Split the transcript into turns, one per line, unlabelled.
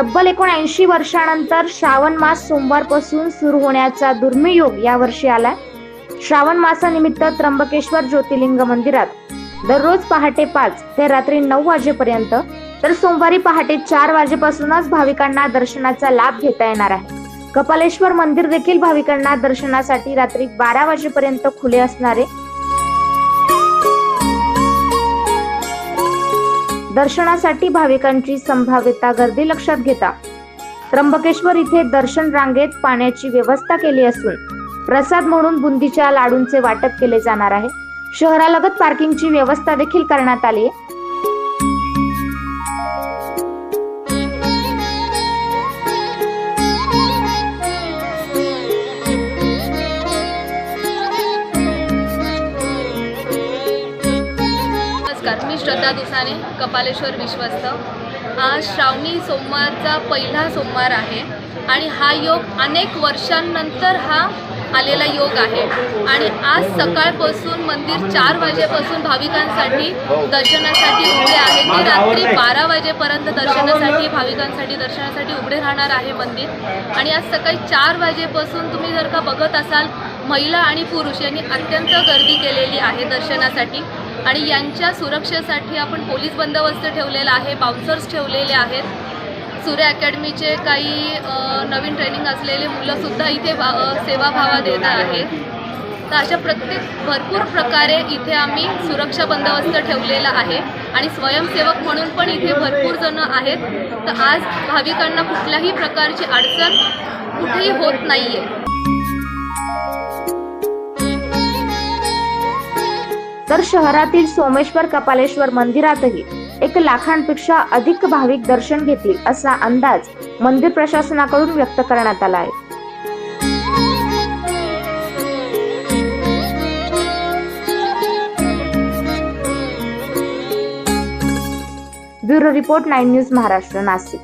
तब्बल एकोणऐंशी वर्षानंतर श्रावण मास सोमवारपासून सुरू होण्याचा दुर्मिळ योग यावर्षी आलाय. श्रावण मासानिमित्त त्र्यंबकेश्वर ज्योतिर्लिंग मंदिरात दररोज पहाटे पाच ते रात्री नऊ वाजेपर्यंत तर सोमवारी पहाटे चार वाजेपासूनच भाविकांना दर्शनाचा लाभ घेता येणार आहे. कपालेश्वर मंदिर देखील भाविकांना दर्शनासाठी रात्री बारा वाजेपर्यंत खुले असणारे दर्शनासाठी भाविकांची संभाव्यता गर्दी लक्षात घेता. त्र्यंबकेश्वर इथे दर्शन रांगेत पाण्याची व्यवस्था केली असून प्रसाद म्हणून बुंदीच्या लाडूंचे वाटप केले जाणार आहे. शहरालगत पार्किंगची व्यवस्था देखील करण्यात आली आहे.
नमस्कार मी श्रद्धा दिसाने कपालेश्वर विश्वस्त. आज श्रावणी सोमवारचा पहिला सोमवार आहे आणि हा योग अनेक वर्षांनंतर हा आलेला योग आहे. आणि आज सकाळपासून मंदिर चार वाजेपासून भाविकांसाठी दर्शनासाठी उघडे आहे. ते रात्री बारा वाजेपर्यंत दर्शनासाठी भाविकांसाठी दर्शनासाठी उघडे राहणार आहे मंदिर. आणि आज सकाळी चार वाजेपासून तुम्ही जर का बघत असाल महिला आणि पुरुष यांनी अत्यंत गर्दी केलेली आहे दर्शनासाठी. आणि यांच्या सुरक्षेसाठी आपण पोलीस बंदोबस्त ठेवलेला आहे बाउन्सर्स ठेवलेले आहेत. सूर्य अकॅडमीचे काही नवीन ट्रेनिंग असलेले मुलंसुद्धा इथे भा- सेवाभावा देत आहेत. तर अशा प्रत्येक भरपूर प्रकारे इथे आम्ही सुरक्षा बंदोबस्त ठेवलेला आहे आणि स्वयंसेवक म्हणून पण इथे भरपूर जण आहेत. तर आज भाविकांना कुठल्याही प्रकारची अडचण कुठेही होत नाही आहे
तर शहरातील सोमेश्वर कपालेश्वर मंदिरातही एक लाखांपेक्षा अधिक भाविक दर्शन घेतील असा अंदाज मंदिर प्रशासनाकडून व्यक्त करण्यात आला आहे. Bureau report nine news Maharashtra Nashik.